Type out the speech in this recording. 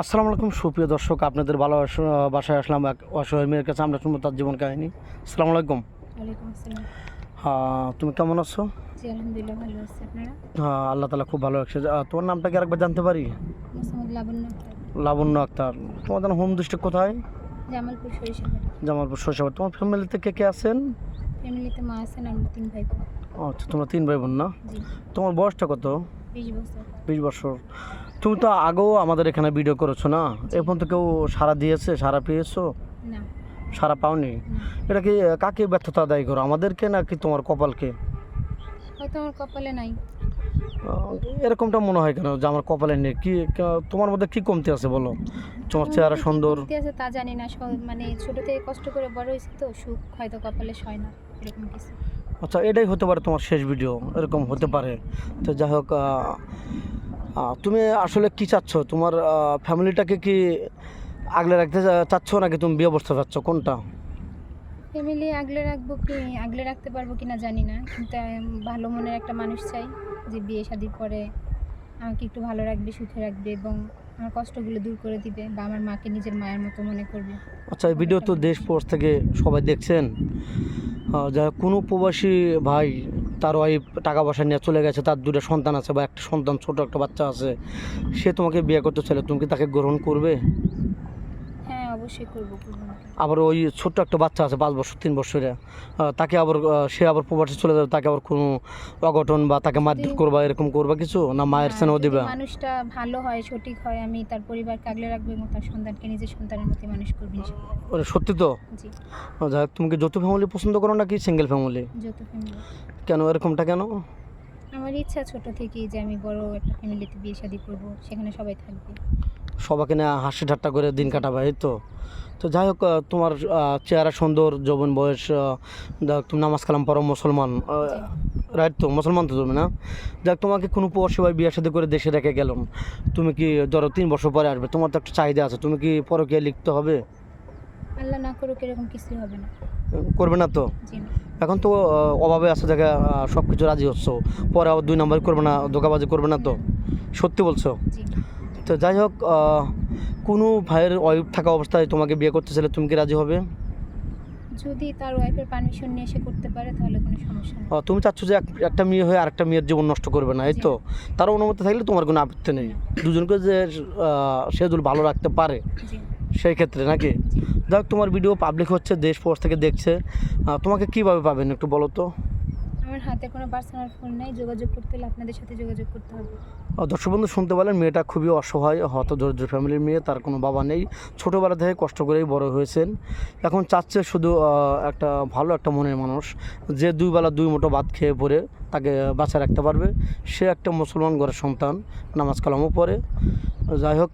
আসসালামু আলাইকুম সুপ্রিয় দর্শক আপনাদের ভালো বাসায় আসলাম এক অসহায় মেয়ের কাছে আমরা শুনব তার জীবন কাহিনী। আসসালামু আলাইকুম। হ্যাঁ তুমি কেমন আছো? হ্যাঁ আল্লাহ তালা খুব ভালো আহ, তোমার নামটা কি আরেকবার জানতে পারি? লাবণ্য আক্তার, আক্তার। তোমাদের হোম ডিস্ট্রিক্ট কোথায়? জামালপুর শৈশব তোমার ফ্যামিলিতে কে কে আছেন? ফ্যামিলিতে মা আছেন আমরা তিন ভাই আচ্ছা তোমরা তিন ভাই বোন না? তোমার বয়সটা কত? বিশ বছর। তুমি তো আগেও আমাদের এখানে ভিডিও করেছ না? এখন তো কেউ সারা দিয়েছে সারা পেয়েছ? সারা পাওনি? এটা কি কাকে ব্যর্থতা দায়ী করো আমাদেরকে নাকি তোমার কপালকে? হয়তো আমার কপালে নাই। এরকমটা মনে হয় কেন যে আমার কপালে নেই? কি তোমার মধ্যে কি কমতি আছে বলো? তোমার চেহারা সুন্দর? কমতি আছে তা জানি না মানে ছোট থেকে কষ্ট করে বড় হয়েছি তো সুখ হয়তো কপালে সয় না এরকম কিছু। আচ্ছা এটাই হতে পারে তোমার শেষ ভিডিও এরকম হতে পারে। তো যাই হোক তুমি আসলে কি চাচ্ছ? তোমার ফ্যামিলিটাকে কি আগলে রাখতে চাচ্ছ নাকি তুমি বিয়ে বসতে চাচ্ছ? কোনটা? ফ্যামিলি আগলে রাখব কি আগলে রাখতে পারব কিনা জানি না। কিন্তু ভালো মনের একটা মানুষ চাই যে বিয়ে শাদির পরে আমাকে একটু ভালো রাখবে সুখে রাখবে এবং আমার কষ্টগুলো দূর করে দিবে বা আমার মাকে নিজের মায়ের মতো মনে করবে। আচ্ছা এই ভিডিও তো দেশ প্রবাস থেকে সবাই দেখছেন? যা কোনো প্রবাসী ভাই, তার ওয়াইফ টাকা পয়সা নিয়ে চলে গেছে, তার দুটো সন্তান আছে বা একটা সন্তান, ছোট একটা বাচ্চা আছে, সে তোমাকে বিয়ে করতে চাইলে তুমি কি তাকে গ্রহণ করবে? অবশ্যই করব? আবার ওই ছোট্ট একটা বাচ্চা আছে পাঁচ বছর তিন বছরে তাকে আবার সে আবার প্রবাসে চলে যাবে তাকে আবার কোনো অঘটন বা তাকে মারধর করবা এরকম করবা কিছু? না মায়ের না, স্নেহ দিবা? মানুষটা ভালো হয় সঠিক হয় আমি তার পরিবার কাগলে রাখব এবং তার সন্তানকে নিজের সন্তানের মতো মানুষ করব ওরে সত্যি তো? যাই তুমি কি যৌথ ফ্যামিলি পছন্দ করো নাকি সিঙ্গেল ফ্যামিলি যৌথ ফ্যামিলি কেন এরকমটা কেন? আমার ইচ্ছা ছোট থেকেই যে আমি বড় একটা ফ্যামিলিতে বিয়ে শাদী করব সেখানে সবাই থাকবে। সবাইকে নিয়ে হাসি ঠাট্টা করে দিন কাটাবে এই তো। তো যাই হোক তোমার চেহারা সুন্দর যৌবন বয়স তুমি নামাজ কালাম পড়ো মুসলমান রাইট তো? মুসলমান তো তুমি না? যাক তোমাকে কোনো প্রবাসী ভাই বিয়ে সাথে করে দেশে রেখে গেলাম। তুমি কি ধরো তিন বছর পরে আসবে? তোমার তো একটা চাহিদা আছে তুমি কি পরকীয়া লিখতে হবে? আল্লাহ না করুক এরকম হবে না। করবে না তো? এখন তো অভাবে আছে দেখে সব কিছু রাজি হচ্ছ। পরে আবার দুই নম্বর করবে না ধোকাবাজি করবে না তো? সত্যি বলছো? তো যাই হোক কোনো ভাইয়ের ওয়াইফ থাকা অবস্থায় তোমাকে বিয়ে করতে চাইলে তুমি কি রাজি হবে? যদি তার ওয়াইফের পারমিশন নিয়ে এসে করতে পারে তাহলে কোনো সমস্যা নেই। তুমি চাচ্ছ যে এক- একটা মেয়ে হয়ে আরেকটা মেয়ের জীবন নষ্ট করবে না এই তো? তার অনুমতি থাকলে তোমার কোনো আপত্তি নেই। দুজনকে যে সে যদি ভালো রাখতে পারে সেই ক্ষেত্রে নাকি? যাই তোমার ভিডিও পাবলিক হচ্ছে দেশ ফোর্স থেকে দেখছে। তোমাকে কীভাবে পাবেন একটু বলো তো? আমার হাতে কোনো পার্সোনাল ফোন নাই, যোগাযোগ করতে হলে আপনাদের সাথে যোগাযোগ করতে হবে। দর্শক বন্ধু, শুনতে পেলেন, মেয়েটা খুবই অসহায়, হত দরিদ্র ফ্যামিলির মেয়ে, তার কোনো বাবা নেই। ছোটোবেলা থেকে কষ্ট করেই বড় হয়েছেন। এখন চাচ্ছে শুধু একটা ভালো একটা মনের মানুষ। যে দুই বেলা দুই মুঠো ভাত খেয়ে পরে তাকে বাঁচা রাখতে পারবে। সে একটা মুসলমান ঘরের সন্তান, নামাজ কালামও পড়ে। যাই হোক